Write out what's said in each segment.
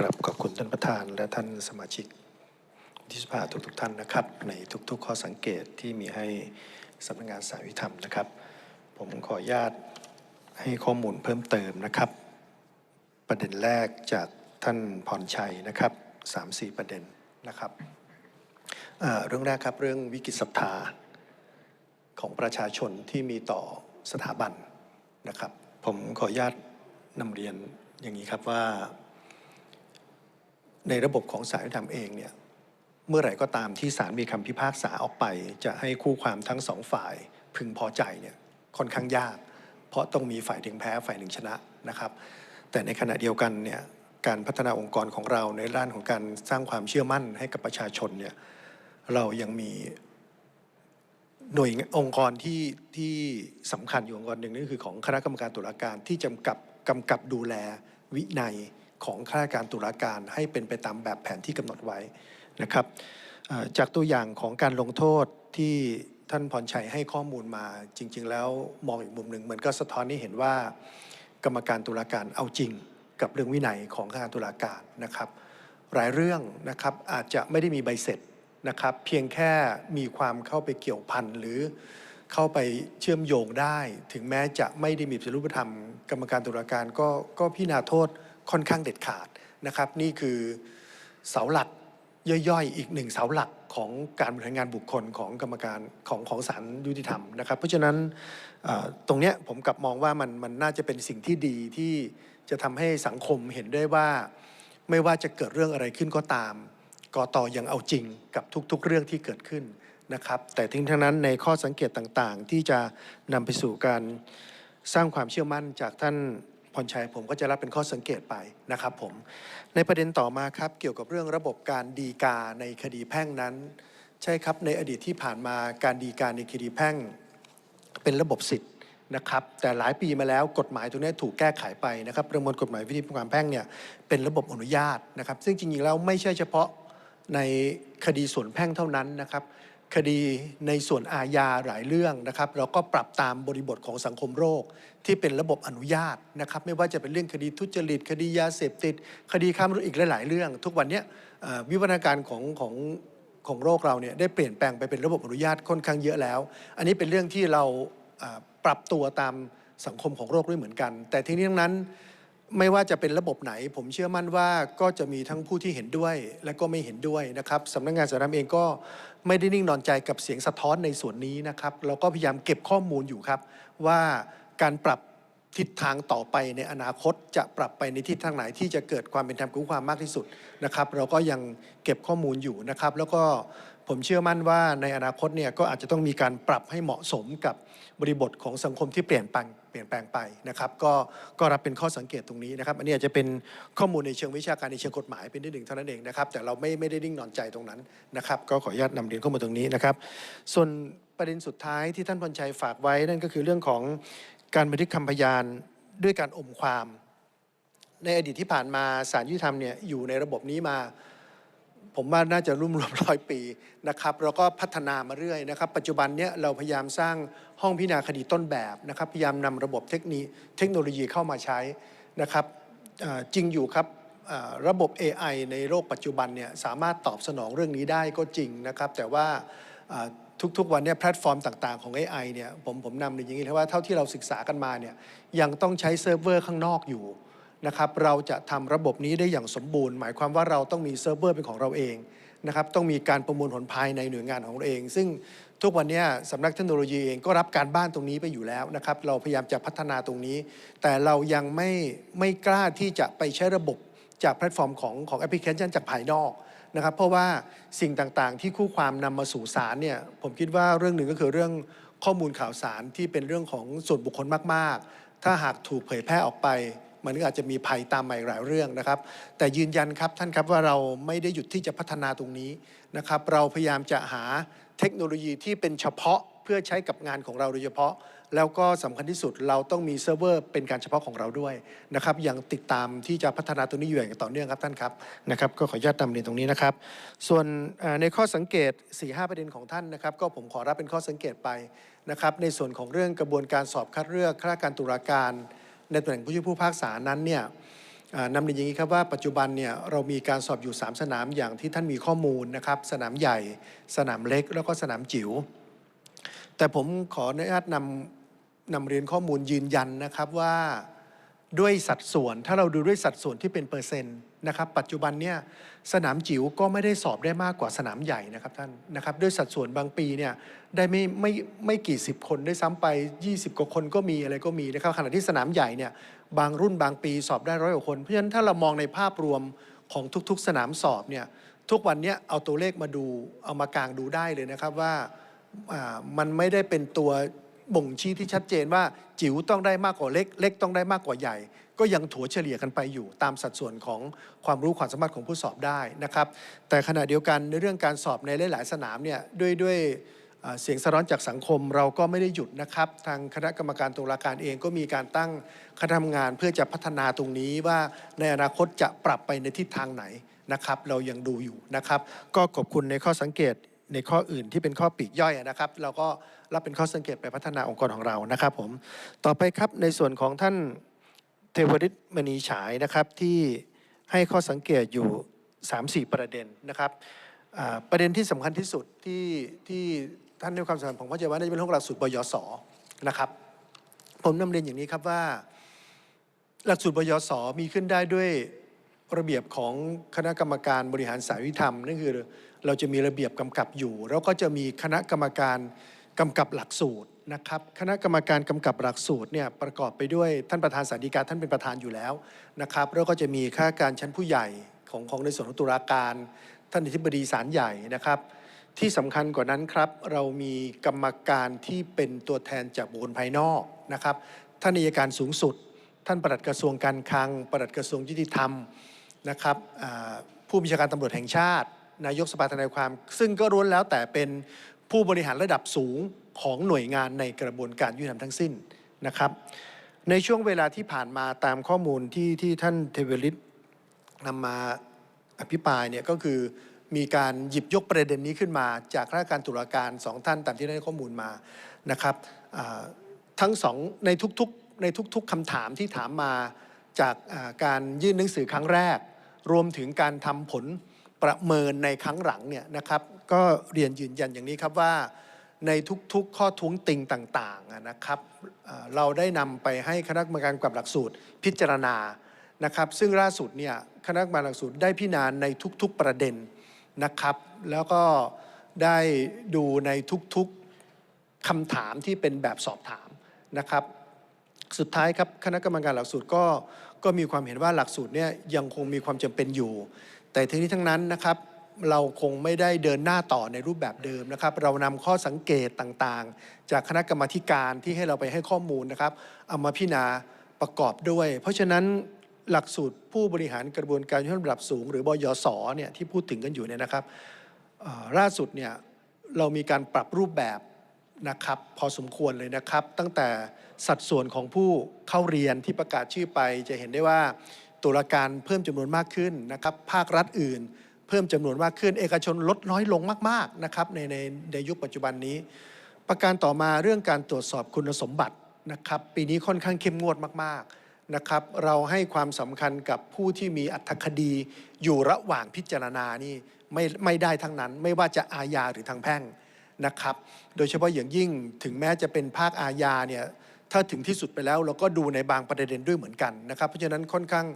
กราบขอบคุณท่านประธานและท่านสมาชิกวุฒิสภาทุกๆท่านนะครับ ในทุกๆ ข้อสังเกตที่มีให้สำนักงานสาริธรรมนะครับ ผมขออนุญาตให้ข้อมูลเพิ่มเติมนะครับ ประเด็นแรกจากท่านพรชัยนะครับสามสี่ประเด็นนะครับเรื่องแรกครับเรื่องวิกฤตศรัทธาของประชาชนที่มีต่อสถาบันนะครับ ผมขออนุญาตนำเรียนอย่างนี้ครับว่า ในระบบของศาลยุติธรรมเองเนี่ยเมื่อไหร่ก็ตามที่ศาลมีคำพิพากษาออกไป จะให้คู่ความทั้งสองฝ่ายพึงพอใจเนี่ยค่อนข้างยาก เพราะต้องมีฝ่ายถึงแพ้ฝ่ายหนึ่งชนะนะครับ แต่ในขณะเดียวกันเนี่ยการพัฒนาองค์กรของเราในด้านของการสร้างความเชื่อมั่นให้กับประชาชนเนี่ยเรายังมีหน่วยองค์กรที่ที่สำคัญอยู่องค์กรหนึ่งนั่นคือของคณะกรรมการตุลาการที่จำกับกำกับดูแลวินัย ของข้าราชการตุลาการให้เป็นไปตามแบบแผนที่กำหนดไว้นะครับจากตัวอย่างของการลงโทษที่ท่านพรชัยให้ข้อมูลมาจริง ๆ แล้วมองอีกมุมหนึ่งเหมือนก็สะท้อนให้เห็นว่า กรรมการตุลาการเอาจริง กับเรื่องวินัยของข้าราชการตุลาการนะครับหลายเรื่องนะครับอาจจะไม่ได้มีใบเสร็จนะครับ เพียงแค่มีความเข้าไปเกี่ยวพันหรือเข้าไปเชื่อมโยงได้ ถึงแม้จะไม่ได้มีปฏิรูปธรรม กรรมการตุลาการก็ก็พิจารณาโทษ ค่อนข้างเด็ดขาดนะครับ นี่คือเสาหลักย่อยๆ อีกหนึ่งเสาหลักของการบริหารงานบุคคลของกรรมการของของศาลยุติธรรมนะครับ เพราะฉะนั้นตรงเนี้ยผมกลับมองว่ามันมันน่าจะเป็นสิ่งที่ดีที่จะทำให้สังคมเห็นได้ว่า ไม่ว่าจะเกิดเรื่องอะไรขึ้นก็ตามกตยังเอาจริงกับทุกๆ เรื่องที่เกิดขึ้นนะครับ แต่ทิ้งทั้งนั้นในข้อสังเกตต่างๆ ที่จะนำไปสู่การสร้างความเชื่อมั่นจากท่าน รชัยผมก็จะรับเป็นข้อสังเกตไปนะครับผม ในประเด็นต่อมาครับเกี่ยวกับเรื่องระบบการดีกาในคดีแพ่งนั้น ใช่ครับในอดีตที่ผ่านมาการดีกาในคดีแพ่ง เป็นระบบสิทธิ์นะครับแต่หลายปีมาแล้วกฎหมายตรงนี้ถูกแก้ไขไปนะครับประมวลกฎหมายวิธีความแพ่งเนี่ยเป็นระบบอนุญาตนะครับ ซึ่งจริงๆแล้วไม่ใช่เฉพาะในคดีส่วนแพ่งเท่านั้นนะครับ คดีในส่วนอาญาหลายเรื่องนะครับเราก็ปรับตามบริบทของสังคมโรค ที่เป็นระบบอนุญาตนะครับ ไม่ว่าจะเป็นเรื่องคดีทุจริต คดียาเสพติด คดีค้ามนุษย์อีกหลาย ๆ เรื่อง ทุกวันนี้วิวัฒนาการของของของโรคเราเนี่ยได้เปลี่ยนแปลงไปเป็นระบบอนุญาตค่อนข้างเยอะแล้ว อันนี้เป็นเรื่องที่เราปรับตัวตามสังคมของโรคด้วยเหมือนกัน แต่ทีนี้ทั้งนั้นไม่ว่าจะเป็นระบบไหน ผมเชื่อมั่นว่าก็จะมีทั้งผู้ที่เห็นด้วยและก็ไม่เห็นด้วยนะครับสำนักงานสารามเองก็ไม่ได้นิ่งนอนใจกับเสียงสะท้อนในส่วนนี้นะครับเราก็พยายามเก็บข้อมูลอยู่ครับว่าการปรับทิศทางต่อไปในอนาคตจะปรับไปในทิศทางไหนที่จะเกิดความเป็นธรรมคุ้มความมากที่สุดนะครับ เราก็ยังเก็บข้อมูลอยู่นะครับ แล้วก็ ผมเชื่อมั่นว่าในอนาคตเนี่ยก็อาจจะต้องมีการปรับให้เหมาะสมกับบริบทของสังคมที่เปลี่ยนแปลงเปลี่ยนแปลงไปนะครับก็ก็รับเป็นข้อสังเกตตรงนี้นะครับ อันนี้อาจจะเป็นข้อมูลในเชิงวิชาการในเชิงกฎหมายเป็นที่หนึ่งเท่านั้นเองนะครับ แต่เราไม่ไม่ได้นิ่งนอนใจตรงนั้นนะครับ ก็ขออนุญาตนำเรียนข้อมูลตรงนี้นะครับ ส่วนประเด็นสุดท้ายที่ท่านพรชัยฝากไว้นั่นก็คือเรื่องของการบันทึกคำพยานด้วยการอมความ ในอดีตที่ผ่านมาศาลยุติธรรมเนี่ยอยู่ในระบบนี้มา ผมว่าน่าจะรุ่มรวมร้อยปีนะครับแล้วก็พัฒนามาเรื่อยนะครับ ปัจจุบันเนี้ยเราพยายามสร้างห้องพิจารณาคดีต้นแบบนะครับ พยายามนำระบบเทคนิคเทคโนโลยีเข้ามาใช้นะครับจริงอยู่ครับระบบ AI ในโลกปัจจุบันเนี่ยสามารถตอบสนองเรื่องนี้ได้ก็จริงนะครับ แต่ว่าอ่าทุกๆวันเนี่ยแพลตฟอร์มต่างๆของ AI เนี่ยผมผมนำเรียนอย่างนี้เลยว่าเท่าที่เราศึกษากันมาเนี่ยยังต้องใช้เซิร์ฟเวอร์ข้างนอกอยู่ นะครับเราจะทำระบบนี้ได้อย่างสมบูรณ์ หมายความว่าเราต้องมีเซิร์ฟเวอร์เป็นของเราเองนะครับต้องมีการประมวลผลภายในหน่วยงานของเราเอง ซึ่งทุกวันนี้สำนักเทคโนโลยีเองก็รับการบ้านตรงนี้ไปอยู่แล้วนะครับเราพยายามจะพัฒนาตรงนี้ แต่เรายังไม่ไม่กล้าที่จะไปใช้ระบบจากแพลตฟอร์มของของแอปพลิเคชันจากภายนอกนะครับเพราะว่าสิ่งต่างๆ ที่คู่ความนำมาสู่สารเนี่ยผมคิดว่าเรื่องหนึ่งก็คือเรื่องข้อมูลข่าวสารที่เป็นเรื่องของส่วนบุคคลมาก ๆ ถ้าหากถูกเผยแพร่ออกไป มันก็อาจจะมีภัยตามมาอีกหลายเรื่องนะครับ แต่ยืนยันครับท่านครับว่าเราไม่ได้หยุดที่จะพัฒนาตรงนี้นะครับ เราพยายามจะหาเทคโนโลยีที่เป็นเฉพาะเพื่อใช้กับงานของเราโดยเฉพาะ แล้วก็สำคัญที่สุดเราต้องมีเซิร์ฟเวอร์เป็นการเฉพาะของเราด้วยนะครับยังติดตามที่จะพัฒนาตัวนี้อยู่อย่างต่อเนื่องครับท่านครับนะครับก็ขออนุญาตนำเรียนตรงนี้นะครับ ส่วนในข้อสังเกต 4-5 ประเด็นของท่านนะครับ ก็ผมขอรับเป็นข้อสังเกตไปนะครับในส่วนของเรื่องกระบวนการสอบคัดเลือกข้าราชการตุลาการ ในตำแหน่งผู้ช่วยผู้พิพากษานั้นเนี่ยอ่านำเรียนอย่างนี้ครับว่าปัจจุบันเนี่ยเรามีการสอบอยู่ 3 สนามอย่างที่ท่านมีข้อมูลนะครับสนามใหญ่ สนามเล็กแล้วก็สนามจิ๋วแต่ผมขออนุญาตนำนำเรียนข้อมูลยืนยันนะครับว่า ด้วยสัดส่วน ถ้าเราดูด้วยสัดส่วนที่เป็นเปอร์เซ็นต์นะครับปัจจุบันเนี่ยสนามจิ๋วก็ไม่ได้สอบได้มากกว่าสนามใหญ่นะครับท่านนะครับด้วยสัดส่วนบางปีเนี่ยได้ไม่ไม่ไม่กี่สิบคนด้วยซ้ำไป 20กว่าคนก็มีอะไรก็มีนะครับขณะที่สนามใหญ่เนี่ยบางรุ่นบางปีสอบได้ร้อยกว่าคน เพราะฉะนั้นถ้าเรามองในภาพรวมของทุกๆ สนามสอบเนี่ยทุกวันนี้เอาตัวเลขมาดูเอามากางดูได้เลยนะครับว่ามันไม่ได้เป็นตัว บ่งชี้ที่ชัดเจนว่าจิ๋วต้องได้มากกว่าเล็ก เล็กต้องได้มากกว่าใหญ่ ก็ยังถัวเฉลี่ยกันไปอยู่ ตามสัดส่วนของความรู้ความสามารถของผู้สอบได้นะครับ แต่ขณะเดียวกันในเรื่องการสอบในหลาย ๆ สนามเนี่ยด้วยด้วยเสียงสะท้อนจากสังคมเราก็ไม่ได้หยุดนะครับ ทางคณะกรรมการตุลาการเองก็มีการตั้งคณะทำงานเพื่อจะพัฒนาตรงนี้ว่าในอนาคตจะปรับไปในทิศทางไหนนะครับ เรายังดูอยู่นะครับ ก็ขอบคุณในข้อสังเกต ในข้ออื่นที่เป็นข้อปีกย่อยนะครับ เราก็รับเป็นข้อสังเกตไปพัฒนาองค์กรของเรานะครับผมต่อไปครับในส่วนของท่านเทวริตมณีฉายนะครับที่ให้ข้อสังเกตอยู่ 3-4 ประเด็นนะครับประเด็นที่สำคัญที่สุดที่ที่ท่านให้ความสำคัญผมเข้าใจว่าน่าจะเป็นเรื่องหลักสูตรบยศนะครับผมนำเรียนอย่างนี้ครับว่า หลักสูตรบยศมีขึ้นได้ด้วยระเบียบของคณะกรรมการบริหารสายวิธรรมนั่นคือ เราจะมีระเบียบกำกับอยู่ แล้วก็จะมีคณะกรรมการกำกับหลักสูตรนะครับคณะกรรมการกำกับหลักสูตรเนี่ยประกอบไปด้วยท่านประธานสาธิการท่านเป็นประธานอยู่แล้วนะครับแล้วก็จะมีข้าราชการชั้นผู้ใหญ่ของของในส่วนของตุลาการ ท่านอธิบดีศาลใหญ่นะครับ ที่สำคัญกว่านั้นครับ เรามีกรรมการที่เป็นตัวแทนจากบุคคลภายนอกนะครับ ท่านอัยการสูงสุด ท่านปลัดกระทรวงการคลังปลัดกระทรวงยุติธรรมนะครับผู้บัญชาการตำรวจแห่งชาติ นายกสภาทนายความ ซึ่งก็ล้วนแล้วแต่เป็นผู้บริหารระดับสูงของหน่วยงานในกระบวนการยุติธรรมทั้งสิ้นนะครับ ในช่วงเวลาที่ผ่านมาตามข้อมูลที่ที่ท่านเทเวลิตนำมาอภิปรายเนี่ยก็คือมีการหยิบยกประเด็นนี้ขึ้นมา จากข้าราชการตุลาการสองท่านตามที่ได้ข้อมูลมานะครับทั้งสองในทุกๆในทุกๆคำถามที่ถามมาจากการยื่นหนังสือครั้งแรก รวมถึงการทำผล ประเมินในครั้งหลังเนี่ยนะครับ ก็เรียนยืนยันอย่างนี้ครับว่าในทุกๆข้อท้วงติงต่างๆนะครับเราได้นำไปให้คณะกรรมการกับหลักสูตรพิจารณานะครับ ซึ่งล่าสุดเนี่ยคณะกรรมการหลักสูตรได้พิจารณาในทุกๆประเด็นนะครับ แล้วก็ได้ดูในทุกๆคำถามที่เป็นแบบสอบถามนะครับ สุดท้ายครับคณะกรรมการหลักสูตรก็ก็มีความเห็นว่าหลักสูตรเนี่ยยังคงมีความจำเป็นอยู่ แต่ทั้งนี้ทั้งนั้นนะครับเราคงไม่ได้เดินหน้าต่อในรูปแบบเดิมนะครับ เรานำข้อสังเกตต่างๆ จากคณะกรรมาการที่ให้เราไปให้ข้อมูลนะครับเอามาพิจารณาประกอบด้วย เพราะฉะนั้นหลักสูตรผู้บริหารกระบวนการยุติธรรมระดับสูง หรือบยศเนี่ยที่พูดถึงกันอยู่เนี่ยนะครับล่าสุดเนี่ยเรามีการปรับรูปแบบนะครับพอสมควรเลยนะครับ ตั้งแต่สัดส่วนของผู้เข้าเรียนที่ประกาศชื่อไปจะเห็นได้ว่า ตุลาการเพิ่มจำนวนมากขึ้นนะครับภาครัฐอื่น เพิ่มจำนวนมากขึ้น เอกชนลดน้อยลงมากๆนะครับในในในยุคปัจจุบันนี้ ประการต่อมาเรื่องการตรวจสอบคุณสมบัตินะครับปีนี้ค่อนข้างเข้มงวดมากๆนะครับเราให้ความสำคัญกับผู้ที่มีอัตคดีอยู่ระหว่างพิจารณานี่ไม่ไม่ได้ทั้งนั้น ไม่ว่าจะอาญาหรือทางแพ่งนะครับ โดยเฉพาะอย่างยิ่งถึงแม้จะเป็นภาคอาญาเนี่ย ถ้าถึงที่สุดไปแล้วเราก็ดูในบางประเด็นด้วยเหมือนกันนะครับ เพราะฉะนั้นค่อนข้าง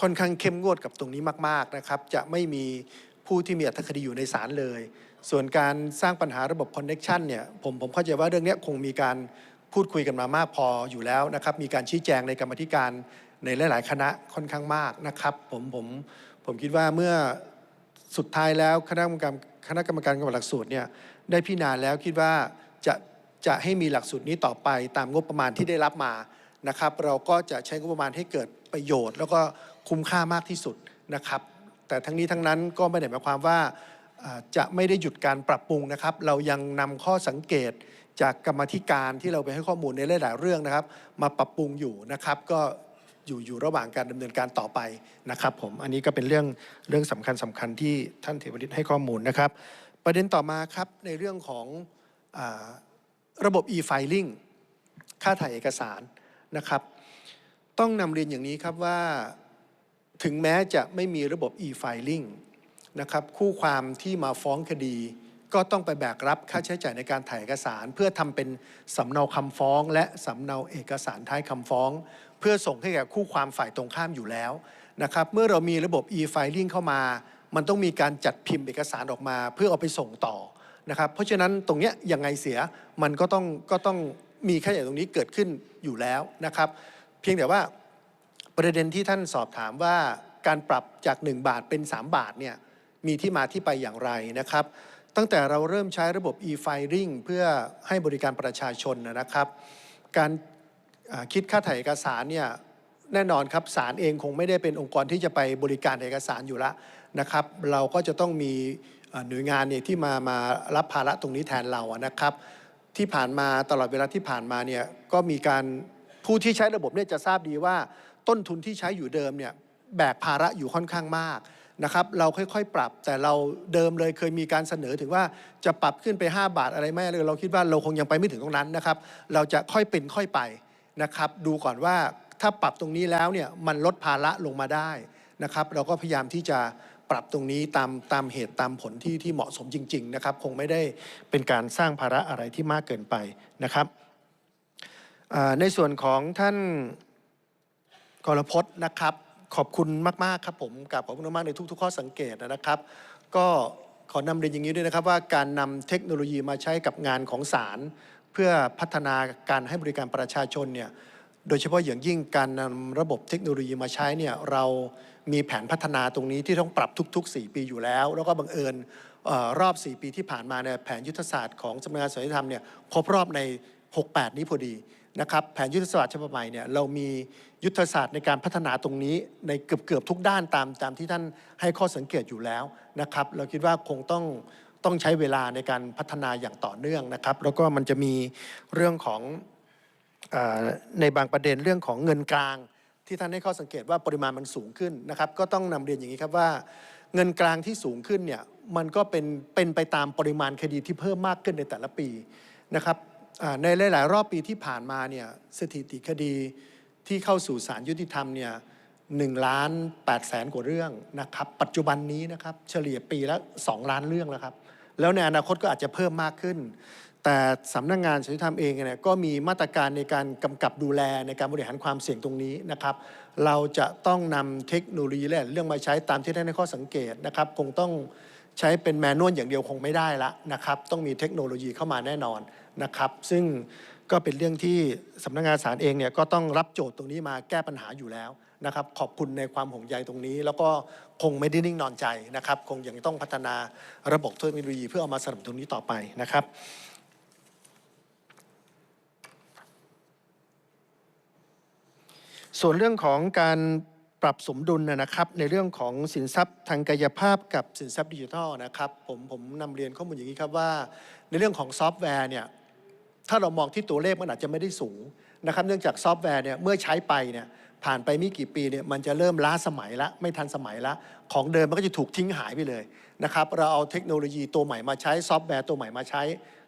ค่อนข้างเข้มงวดกับตรงนี้มากๆนะครับ จะไม่มีผู้ที่มีอัตคดีอยู่ในศาลเลย ส่วนการสร้างปัญหาระบบคอนเน็ชันเนี่ยผมผมเข้าใจว่าเรื่องนี้คงมีการพูดคุยกันมามากพออยู่แล้วนะครับ มีการชี้แจงในกรรมธิการในหลาย ๆ คณะค่อนข้างมากนะครับ ผมผมผมคิดว่าเมื่อสุดท้ายแล้วคณะกรรมการคณะกรรมการกำหนดหลักสูตรเนี่ยได้พิจารณาแล้วคิดว่าจะ จะให้มีหลักสูตรนี้ต่อไปตามงบประมาณที่ได้รับมานะครับ เราก็จะใช้งบประมาณให้เกิดประโยชน์ แล้วก็คุ้มค่ามากที่สุดนะครับ แต่ทั้งนี้ทั้งนั้นก็ไม่ได้หมายความว่าจะไม่ได้หยุดการปรับปรุงนะครับ เรายังนำข้อสังเกตจากกรรมธิการที่เราไปให้ข้อมูลในหลาย ๆ เรื่องนะครับ มาปรับปรุงอยู่นะครับ ก็อยู่อยู่ระหว่างการดำเนินการต่อไปนะครับ ผมอันนี้ก็เป็นเรื่องเรื่องสำคัญสำคัญที่ท่านเทวริตให้ข้อมูลนะครับ ประเด็นต่อมาครับในเรื่องของอ ระบบ e-filing ค่าถ่ายเอกสารนะครับ ต้องนำเรียนอย่างนี้ครับว่าถึงแม้จะไม่มีระบบ e-filing นะครับคู่ความที่มาฟ้องคดี ก็ต้องไปแบกรับค่าใช้จ่ายในการถ่ายเอกสาร เพื่อทำเป็นสำเนาคำฟ้อง และสำเนาเอกสารท้ายคำฟ้อง เพื่อส่งให้แก่คู่ความฝ่ายตรงข้ามอยู่แล้วนะครับเมื่อเรามีระบบ e-filing เข้ามา มันต้องมีการจัดพิมพ์เอกสารออกมา เพื่อเอาไปส่งต่อ นะครับ เพราะฉะนั้นตรงเนี้ยยังไงเสียมันก็ต้องก็ต้องมีค่าใช้จ่ายตรงนี้เกิดขึ้นอยู่แล้วนะครับ เพียงแต่ว่าประเด็นที่ท่านสอบถามว่าการปรับจาก 1 บาทเป็น 3 บาทเนี่ยมีที่มาที่ไปอย่างไรนะครับ ตั้งแต่เราเริ่มใช้ระบบ e-filing เพื่อให้บริการประชาชนนะครับ การคิดค่าถ่ายเอกสารเนี่ยแน่นอนครับศาลเองคงไม่ได้เป็นองค์กรที่จะไปบริการเอกสารอยู่แล้วนะครับ เราก็จะต้องมี หน่วยงานเนี่ยที่มามารับภาระตรงนี้แทนเราอะนะครับ ที่ผ่านมาตลอดเวลาที่ผ่านมาเนี่ยก็มีการผู้ที่ใช้ระบบเนี่ยจะทราบดีว่า ต้นทุนที่ใช้อยู่เดิมเนี่ยแบกภาระอยู่ค่อนข้างมากนะครับเราค่อยๆ ปรับแต่เราเดิมเลยเคยมีการเสนอถึงว่าจะปรับขึ้นไป 5 บาทอะไรไหมเราคิดว่าเราคงยังไปไม่ถึงตรงนั้นนะครับ เราจะค่อยเป็นค่อยไปนะครับ ดูก่อนว่าถ้าปรับตรงนี้แล้วเนี่ยมันลดภาระลงมาได้นะครับ เราก็พยายามที่จะ ปรับตรงนี้ตามตามเหตุตามผลที่ที่เหมาะสมจริง ๆ นะครับ คงไม่ได้เป็นการสร้างภาระอะไรที่มากเกินไปนะครับในส่วนของท่านกรพจน์นะครับ ขอบคุณมาก ๆ ครับผมกับขอบคุณมากในทุก ๆ ข้อสังเกตนะครับ ก็ขอนำเรียนอย่างนี้ด้วยนะครับว่าการนำเทคโนโลยีมาใช้กับงานของศาลเพื่อพัฒนาการให้บริการประชาชนเนี่ย โดยเฉพาะอย่างยิ่งการนำระบบเทคโนโลยีมาใช้เนี่ยเรามีแผนพัฒนาตรงนี้ที่ต้องปรับทุก ๆ 4 ปีอยู่แล้ว แล้วก็บังเอิญออรอบ 4 ปีที่ผ่านมาเนี่ยแผนยุทธศาสตร์ของสำนักงานสันติธรรมเนี่ยครบรอบใน 68 นี้พอดีนะครับแผนยุทธศาสตร์ฉบับใหม่เนี่ยเรามียุทธศาสตร์ในการพัฒนาตรงนี้ในเกือบๆทุกด้านตามตามที่ท่านให้ข้อสังเกตอยู่แล้วนะครับ เราคิดว่าคงต้องต้องใช้เวลาในการพัฒนาอย่างต่อเนื่องนะครับ แล้วก็มันจะมีเรื่องของ ในบางประเด็นเรื่องของเงินกลาง ที่ท่านให้ข้อสังเกตว่าปริมาณมันสูงขึ้นนะครับ ก็ต้องนำเรียนอย่างนี้ครับว่า เงินกลางที่สูงขึ้นเนี่ยมันก็เป็นเป็นไปตามปริมาณคดีที่เพิ่มมากขึ้นในแต่ละปีนะครับในหลาย ๆ รอบปีที่ผ่านมาเนี่ยสถิติคดีที่เข้าสู่ศาลยุติธรรมเนี่ยหนึ่งล้านแปดแสนกว่าเรื่องนะครับ ปัจจุบันนี้นะครับเฉลี่ยปีละ2ล้านเรื่องแล้วครับ แล้วในอนาคตก็อาจจะเพิ่มมากขึ้น แต่สำนักงานสันติธรรมเองเนี่ยก็มีมาตรการในการกำกับดูแลในการบริหารความเสี่ยงตรงนี้นะครับ เราจะต้องนำเทคโนโลยีและเรื่องมาใช้ตามที่ได้ในข้อสังเกตนะครับ คงต้องใช้เป็นแมนนวลอย่างเดียวคงไม่ได้ละนะครับ ต้องมีเทคโนโลยีเข้ามาแน่นอนนะครับ ซึ่งก็เป็นเรื่องที่สำนักงานศาลเองเนี่ยก็ต้องรับโจทย์ตรงนี้มาแก้ปัญหาอยู่แล้วนะครับ ขอบคุณในความห่วงใยตรงนี้ แล้วก็คงไม่ได้นิ่งนอนใจนะครับ คงยังต้องพัฒนาระบบเทคโนโลยีเพื่อเอามาสนับสนุนตรงนี้ต่อไปนะครับ ส่วนเรื่องของการปรับสมดุลนะนะครับ ในเรื่องของสินทรัพย์ทางกายภาพกับสินทรัพย์ดิจิทัลนะครับผมผมนำเรียนข้อมูลอย่างนี้ครับว่า ในเรื่องของซอฟต์แวร์เนี่ยถ้าเรามองที่ตัวเลขมันอาจจะไม่ได้สูงนะครับเนื่องจากซอฟต์แวร์เนี่ยเมื่อใช้ไปเนี่ยผ่านไปไม่กี่ปีเนี่ยมันจะเริ่มล้าสมัยละไม่ทันสมัยละของเดิมมันก็จะถูกทิ้งหายไปเลยนะครับเราเอาเทคโนโลยีตัวใหม่มาใช้ซอฟต์แวร์ตัวใหม่มาใช้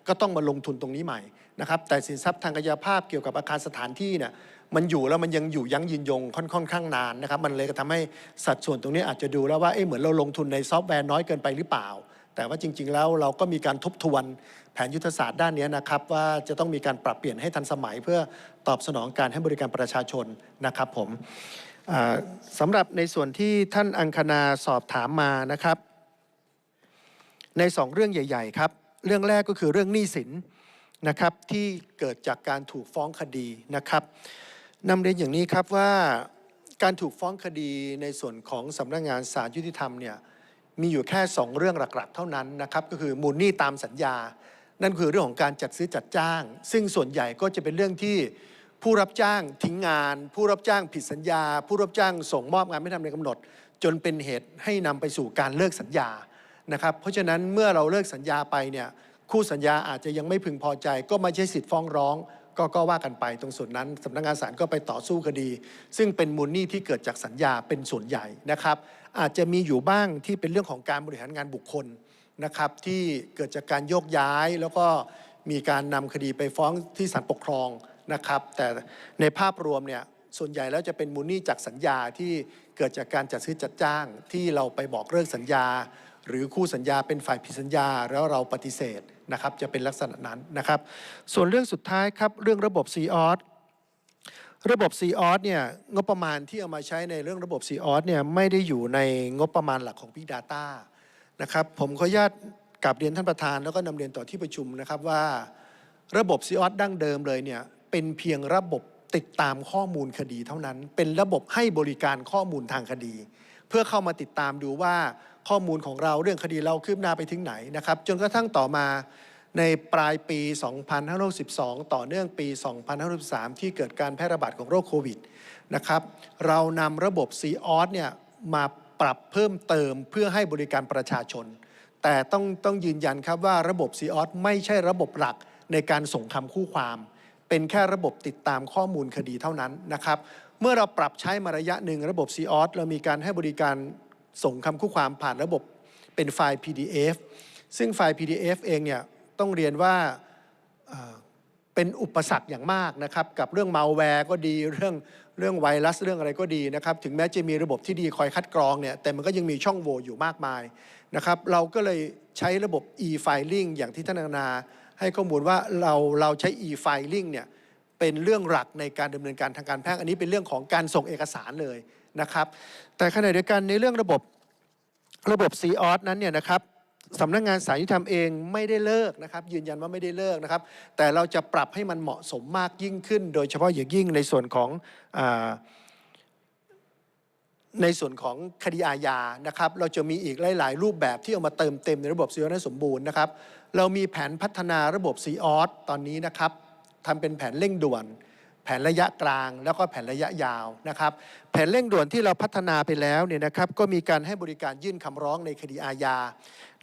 ก็ต้องมาลงทุนตรงนี้ใหม่นะครับแต่สินทรัพย์ทางกายภาพเกี่ยวกับอาคารสถานที่เนี่ย มันอยู่แล้วมันยังอยู่ยั้งยืนยงค่อนค่อนข้างนานนะครับมันเลยก็ทำให้สัดส่วนตรงนี้อาจจะดูแล้วว่าเอ๊ะเหมือนเราลงทุนในซอฟต์แวร์น้อยเกินไปหรือเปล่า แต่ว่าจริง ๆ แล้วเราก็มีการทบทวนแผนยุทธศาสตร์ด้านนี้นะครับ ว่าจะต้องมีการปรับเปลี่ยนให้ทันสมัยเพื่อตอบสนองการให้บริการประชาชนนะครับผมสำหรับในส่วนที่ท่านอังคณาสอบถามมานะครับ ในสองเรื่องใหญ่ ๆ ครับ เรื่องแรกก็คือเรื่องหนี้สินนะครับที่เกิดจากการถูกฟ้องคดีนะครับ นำเรียนอย่างนี้ครับว่าการถูกฟ้องคดีในส่วนของสำนักงานศาลยุติธรรมเนี่ยมีอยู่แค่ 2 เรื่องหลักๆ เท่านั้นนะครับก็คือมูลหนี้ตามสัญญา นั่นคือเรื่องของการจัดซื้อจัดจ้าง ซึ่งส่วนใหญ่ก็จะเป็นเรื่องที่ผู้รับจ้างทิ้งงาน ผู้รับจ้างผิดสัญญา ผู้รับจ้างส่งมอบงานไม่ทำในกำหนด จนเป็นเหตุให้นำไปสู่การเลิกสัญญานะครับเพราะฉะนั้นเมื่อเราเลิกสัญญาไปเนี่ยคู่สัญญาอาจจะยังไม่พึงพอใจ ก็ไม่ใช่สิทธิ์ฟ้องร้อง ก็ก็ว่ากันไปตรงส่วนนั้นสำนักงานศาลก็ไปต่อสู้คดี ซึ่งเป็นมูลหนี้ที่เกิดจากสัญญาเป็นส่วนใหญ่นะครับ อาจจะมีอยู่บ้างที่เป็นเรื่องของการบริหารงานบุคคลนะครับ ที่เกิดจากการโยกย้ายแล้วก็มีการนำคดีไปฟ้องที่ศาลปกครองนะครับ แต่ในภาพรวมเนี่ยส่วนใหญ่แล้วจะเป็นมูลหนี้จากสัญญาที่เกิดจากการจัดซื้อจัดจ้าง ที่เราไปบอกเลิกสัญญา หรือคู่สัญญาเป็นฝ่ายผิดสัญญาแล้วเราปฏิเสธ นะครับจะเป็นลักษณะนั้นนะครับ ส่วนเรื่องสุดท้ายครับเรื่องระบบ c ีออสระบบ c ีออสเนี่ยงบประมาณที่เอามาใช้ในเรื่องระบบ c ีออสเนี่ยไม่ได้อยู่ในงบประมาณหลักของ Big Data นะครับผมขออนุญาตกลับเรียนท่านประธานแล้วก็นำเรียนต่อที่ประชุมนะครับว่าระบบ c ีออสดั้งเดิมเลยเนี่ยเป็นเพียงระบบติดตามข้อมูลคดีเท่านั้น เป็นระบบให้บริการข้อมูลทางคดี เพื่อเข้ามาติดตามดูว่า ข้อมูลของเราเรื่องคดีเราคืบหน้าไปถึงไหนนะครับ จนกระทั่งต่อมาในปลายปี 2512 ต่อเนื่องปี 2513 ที่เกิดการแพร่ระบาดของโรคโควิดนะครับเรานำระบบ c ีออสเนี่ยมาปรับเพิ่มเติมเพื่อให้บริการประชาชน แต่ต้องต้องยืนยันครับว่าระบบ c ีออสไม่ใช่ระบบหลักในการส่งคำคู่ความ เป็นแค่ระบบติดตามข้อมูลคดีเท่านั้นนะครับ เมื่อเราปรับใช้มาระยะหนึ่งระบบ c ีออสเรามีการให้บริการ ส่งคำคู่ความผ่านระบบเป็นไฟล์ PDF ซึ่งไฟล์ PDF เองเนี่ยต้องเรียนว่าเป็นอุปสรรคอย่างมากนะครับ กับเรื่องมา l w แวร์ก็ดีเรื่องเรื่องไวรัสเรื่องอะไรก็ดีนะครับ ถึงแม้จะมีระบบที่ดีคอยคัดกรองเนี่ยแต่มันก็ยังมีช่องโหว่อยู่มากมายนะครับ เราก็เลยใช้ระบบ e-filing อย่างที่ท่านนาให้ข้อมูลว่าเราเราใช้ e-filing เนี่ย เป็นเรื่องหลักในการดำเนินการทางการแพ่งอันนี้เป็นเรื่องของการส่งเอกสารเลยนะครับ แต่ขณะเดียวกันในเรื่องระบบระบบ c ีออสนั้นเนี่ยนะครับสำนักงานสารยุติธรรมเองไม่ได้เลิกนะครับ ยืนยันว่าไม่ได้เลิกนะครับ แต่เราจะปรับให้มันเหมาะสมมากยิ่งขึ้น โดยเฉพาะอย่างยิ่งในส่วนของอในส่วนของคดีอาญานะครับ เราจะมีอีกหลาย ๆ รูปแบบที่เอามาเติมเต็มในระบบ c ีออสให้สมบูรณ์นะครับ เรามีแผนพัฒนาระบบ c ีออสตอนนี้นะครับ ทำเป็นแผนเร่งด่วน แผนระยะกลาง แล้วก็แผนระยะยาวนะครับ แผนเร่งด่วนที่เราพัฒนาไปแล้วเนี่ยนะครับ ก็มีการให้บริการยื่นคำร้องในคดีอาญา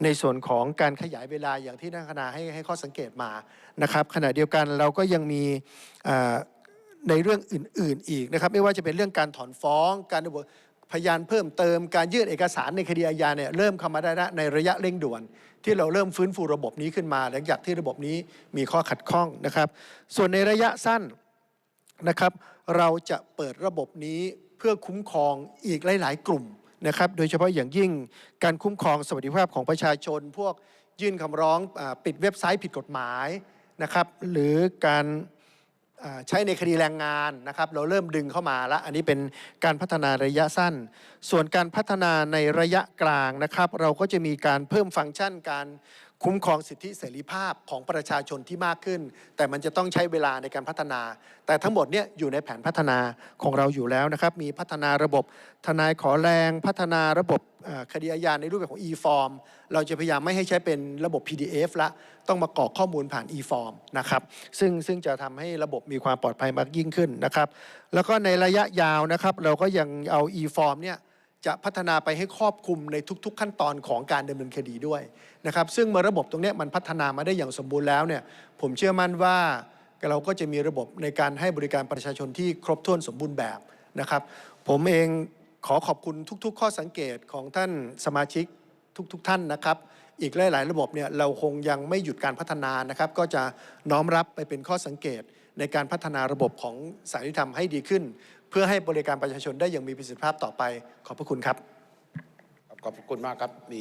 ในส่วนของการขยายเวลาอย่างที่นักคณาให้ให้ข้อสังเกตมานะครับ ขณะเดียวกันเราก็ยังมีในเรื่องอื่น ๆ อีกนะครับ ไม่ว่าจะเป็นเรื่องการถอนฟ้องการ พยานเพิ่มเติมการยื่นเอกสารในคดีอาญาเนี่ยเริ่มเข้ามาได้แล้วในระยะเร่งด่วน ที่เราเริ่มฟื้นฟูระบบนี้ขึ้นมา หลังจากที่ระบบนี้มีข้อขัดข้องนะครับ ส่วนในระยะสั้นนะครับ เราจะเปิดระบบนี้เพื่อคุ้มครองอีกหลาย ๆ กลุ่มนะครับ โดยเฉพาะอย่างยิ่งการคุ้มครองสวัสดิภาพของประชาชน พวกยื่นคำร้องอปิดเว็บไซต์ผิดกฎหมายนะครับ หรือการ ใช้ในคดีแรงงานนะครับ เราเริ่มดึงเข้ามาแล้วอันนี้เป็นการพัฒนาระยะสั้น ส่วนการพัฒนาในระยะกลางนะครับ เราก็จะมีการเพิ่มฟังก์ชันการ คุ้มครองสิทธิเสรีภาพของประชาชนที่มากขึ้น แต่มันจะต้องใช้เวลาในการพัฒนา แต่ทั้งหมดเนี่ยอยู่ในแผนพัฒนาของเราอยู่แล้วนะครับ มีพัฒนาระบบทนายขอแรงพัฒนาระบบคดีอาญาในรูปแบบของ e-form เราจะพยายามไม่ให้ใช้เป็นระบบ PDF ละ ต้องมากรอกข้อมูลผ่าน e-form นะครับ ซึ่งซึ่งจะทำให้ระบบมีความปลอดภัยมากยิ่งขึ้นนะครับ แล้วก็ในระยะยาวนะครับ เราก็ยังเอา e-form เนี่ย จะพัฒนาไปให้ครอบคลุมในทุก ๆ ขั้นตอนของการดำเนินคดีด้วยนะครับซึ่งเมื่อระบบตรงนี้มันพัฒนามาได้อย่างสมบูรณ์แล้วเนี่ยผมเชื่อมั่นว่าเราก็จะมีระบบในการให้บริการประชาชนที่ครบถ้วนสมบูรณ์แบบนะครับ ผมเองขอขอบคุณทุก ๆ ข้อสังเกตของท่านสมาชิกทุกๆท่านนะครับ อีกหลาย ๆ ระบบเนี่ยเราคงยังไม่หยุดการพัฒนานะครับ ก็จะน้อมรับไปเป็นข้อสังเกตในการพัฒนาระบบของสารยุติธรรมให้ดีขึ้น เพื่อให้บริการประชาชนได้อย่างมีประสิทธิภาพต่อไปขอบพระคุณครับ ขอบคุณมากครับมี